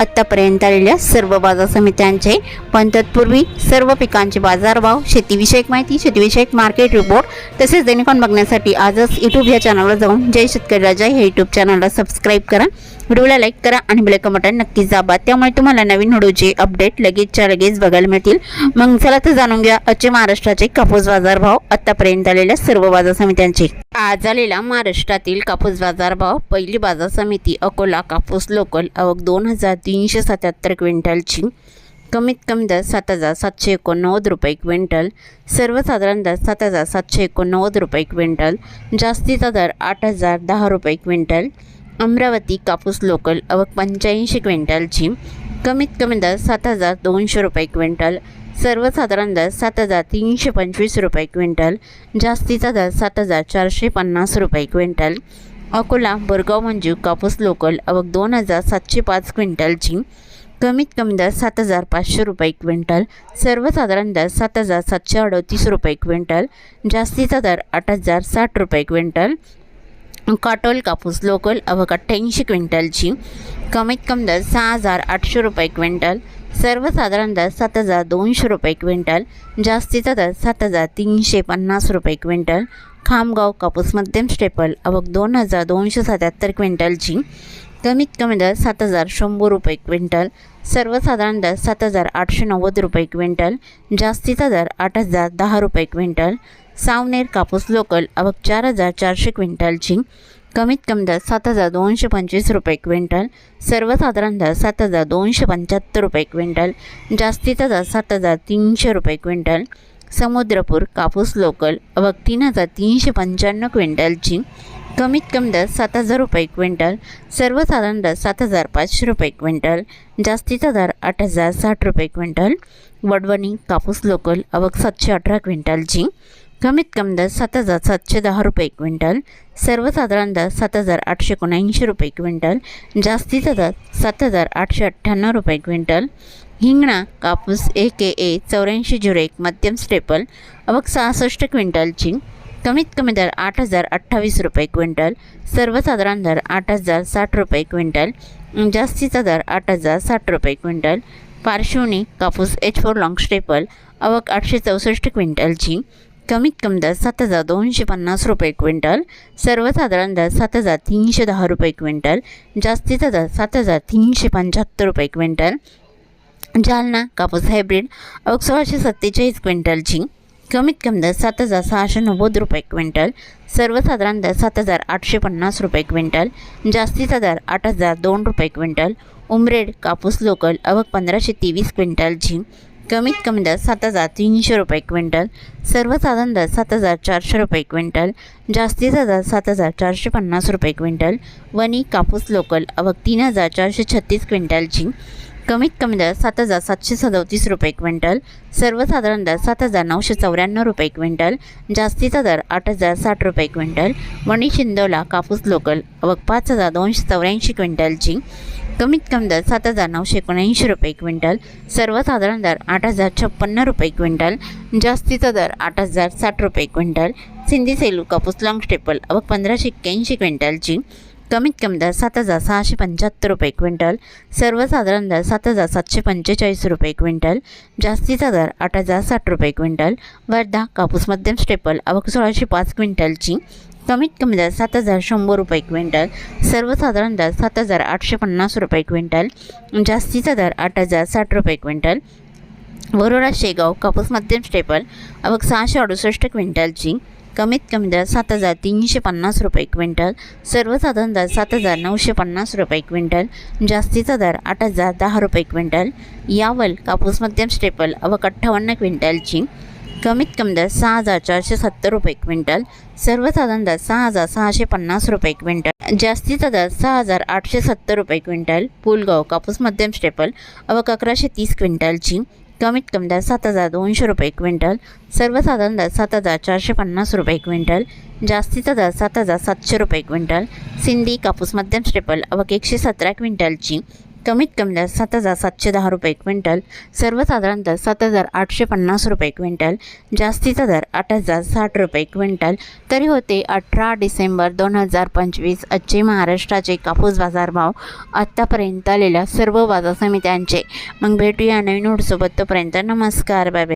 आत्तापर्यंत आलेल्या सर्व बाजार समित्यांचे पण तत्पूर्वी सर्व पिकांचे बाजारभाव शेतीविषयक माहिती शेतीविषयक मार्केट रिपोर्ट तसेच दैनिकॉन बघण्यासाठी आजच यूट्यूब या चॅनलवर जाऊन जय शेतकरी राजा हे यूट्यूब चॅनलला सबस्क्राईब करा. व्हिडिओला लाईक करा आणि बेल बटन नक्कीच दाबा. त्यामुळे तुम्हाला नवीन व्हिडिओचे अपडेट लगेचच्या लगेच बघायला मिळतील. मग चला तर जाणून घ्या आजचे महाराष्ट्राचे कापूस बाजारभाव आत्तापर्यंत आलेल्या सर्व बाजार समित्यांचे. आज आलेला महाराष्ट्रातील कापूस बाजारभाव पहिली बाजार समिती अकोला कापूस लोकल अवक दोन हजार तीनशे सत्याहत्तर क्विंटलची कमीत कमी दर सात हजार सातशे एकोणनव्वद रुपये क्विंटल सर्वसाधारण दर सात हजार सातशे एकोणनव्वद रुपये क्विंटल जास्तीचा दर आठ हजार दहा रुपये क्विंटल अमरावती कापूस लोकल अवक पंच्याऐंशी क्विंटलची कमीत कमी दर सात हजार दोनशे रुपये क्विंटल सर्वसाधारण दर सात हजार तीनशे पंचवीस रुपये क्विंटल जास्तीचा दर सात हजार चारशे पन्नास रुपये क्विंटल अकोला बोरगाव मंजू कापूस लोकल आवक दोन हजार सातशे पाच क्विंटलची कमीत कमी दर सात हजार पाचशे रुपये क्विंटल सर्वसाधारण दर सात हजार सातशे अडतीस रुपये क्विंटल जास्तीचा दर आठ हजार साठ रुपये क्विंटल काटोल कापूस लोकल अवघ अठ्ठ्याऐंशी क्विंटलची कमीत कमी दर सहा हजार आठशे रुपये क्विंटल सर्वसाधारण दर सात हजार दोनशे रुपये क्विंटल जास्तीचा दर सात हजार तीनशे पन्नास रुपये क्विंटल खामगाव कापूस मध्यम स्टेपल अवक दोन हजार दोनशे सत्याहत्तर क्विंटलची कमीत कमी दर सात हजार शंभर रुपये क्विंटल सर्वसाधारण दर सात हजार आठशे नव्वद रुपये क्विंटल जास्तीचा दर आठ हजार दहा रुपये क्विंटल सावनेर कापूस लोकल अवक चार हजार चारशे क्विंटलची कमीत कमी दर सात हजार दोनशे पंचवीस रुपये क्विंटल सर्वसाधारण दर सात हजार दोनशे पंच्याहत्तर रुपये क्विंटल जास्तीचा दर सात हजार तीनशे रुपये क्विंटल समुद्रपूर कापूस लोकल अवक तीन हजार तीनशे पंच्याण्णव क्विंटलची कमीत कमी दर सात हजार रुपये क्विंटल सर्वसाधारण दर सात हजार पाचशे रुपये क्विंटल जास्तीचा दर आठ हजार साठ रुपये क्विंटल वडवणी कापूस लोकल अवक सातशे अठरा क्विंटलची कमीत कमी दर सात हजार सातशे दहा रुपये क्विंटल सर्वसाधारण दर सात हजार आठशे एकोणऐंशी रुपये क्विंटल जास्तीचा दर सात हजार आठशे अठ्ठ्याण्णव रुपये क्विंटल हिंगणा कापूस ए के ए चौऱ्याऐंशी झिरो एक मध्यम स्टेपल अवक सहासष्ट क्विंटलची कमीत कमी दर आठ हजार अठ्ठावीस रुपये क्विंटल सर्वसाधारण दर आठ हजार साठ रुपये क्विंटल जास्तीचा दर आठ हजार साठ रुपये क्विंटल पार्श्वनी कापूस एच फोर लाँग स्टेपल अवक आठशे चौसष्ट क्विंटलची कमीत कमी दर सात हजार दोनशे पन्नास रुपये क्विंटल सर्वसाधारण दर सात हजार तीनशे दहा रुपये क्विंटल जास्तीचा दर सात हजार तीनशे पंच्याहत्तर रुपये क्विंटल. जालना कापूस हायब्रिड अवक सोळाशे सत्तेचाळीस क्विंटलची कमीत कमी दर सात हजार सहाशे नव्वद रुपये क्विंटल सर्वसाधारण दर सात हजार आठशे पन्नास रुपये क्विंटल जास्तीचा दर आठ हजार दोन रुपये क्विंटल. उमरेड कापूस लोकल अवक पंधराशे तेवीस क्विंटलची कमीत कमी दर सात हजार तीनशे रुपये क्विंटल सर्वसाधारण दर सात हजार चारशे रुपये क्विंटल जास्तीचा दर सात हजार चारशे पन्नास रुपये क्विंटल वणी कापूस लोकल अवक तीन हजार चारशे छत्तीस क्विंटलची. कमीत कमी दर सात हजार सातशे सदोतीस रुपये क्विंटल सर्वसाधारण दर सात हजार नऊशे चौऱ्याण्णव रुपये क्विंटल जास्तीचा दर आठ हजार साठ रुपये क्विंटल वणी शिंदोला कापूस लोकल अवघ पाच हजार दोनशे चौऱ्याऐंशी क्विंटलची. कमीत कमी दर सात हजार नऊशे एकोणऐंशी रुपये क्विंटल सर्वसाधारण दर आठ हजार छप्पन्न रुपये क्विंटल जास्तीचा दर आठ हजार साठ रुपये क्विंटल सिंधी सेलू कापूस लाँग स्टेपल अवक पंधराशे एक्क्याऐंशी क्विंटलची कमीत कमी दर सात हजार सहाशे पंच्याहत्तर रुपये क्विंटल सर्वसाधारण दर सात हजार सातशे पंचेचाळीस रुपये क्विंटल जास्तीचा दर आठ हजार साठ रुपये क्विंटल वर्धा कापूस मध्यम स्टेपल अवक सोळाशे पाच क्विंटलची कमीत कमी दर सात हजार शंभर रुपये क्विंटल सर्वसाधारण दर सात हजार आठशे पन्नास रुपये क्विंटल जास्तीचा दर आठ हजार साठ रुपये क्विंटल. वरोडा शेगाव कापूस मध्यम स्टेपल अवक सहाशे अडुसष्ट क्विंटलची कमीत कमी दर सात हजार तीनशे पन्नास रुपये क्विंटल सर्वसाधारण दर सात हजार नऊशे पन्नास रुपये क्विंटल जास्तीचा दर आठ हजार दहा रुपये क्विंटल. यावल कापूस मध्यम स्टेपल अवक अठ्ठावन्न क्विंटलची कमीत कमी दर सहा हजार चारशे सत्तर रुपये क्विंटल. सर्वसाधारण दर सहा हजार सहाशे पन्नास रुपये क्विंटल. जास्तीचा दर सहा हजार आठशे सत्तर रुपये क्विंटल. पुलगाव कापूस मध्यम स्टेपल. अवक अकराशे तीस क्विंटलची. कमीत कमी दर सात हजार दोनशे रुपये क्विंटल. सर्वसाधारण दर सात हजार चारशे पन्नास रुपये क्विंटल. जास्तीचा दर सात हजार सातशे रुपये क्विंटल. सिंधी कापूस मध्यम स्टेपल. अवक एकशे सतरा क्विंटलची. कमीत कमी दर सात हजार सातशे दहा रुपये क्विंटल सर्वसाधारण दर सात हजार आठशे पन्नास रुपये क्विंटल जास्तीचा दर आठ हजार साठ रुपये क्विंटल. तरी होते अठरा डिसेंबर दोन हजार पंचवीस आजचे महाराष्ट्राचे कापूस बाजारभाव आत्तापर्यंत आलेल्या सर्व बाजार समित्यांचे. मग भेटूया नवीन नोटसोबत तोपर्यंत नमस्कार. Bye bye.